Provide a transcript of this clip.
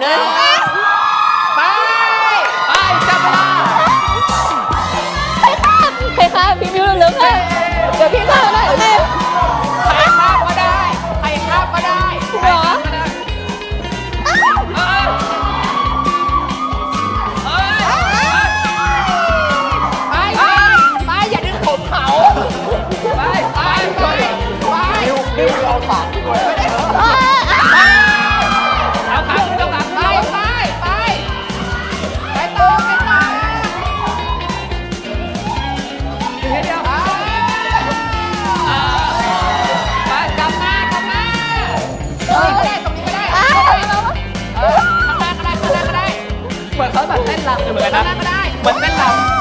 หนึ่ง นี้ได้ตรงนี้ก็ได้เออข้างล่าได้ข้างล่าได้เหมือนเขาแบบเต้นรำเหมือนกันนะ มันเต้นรำ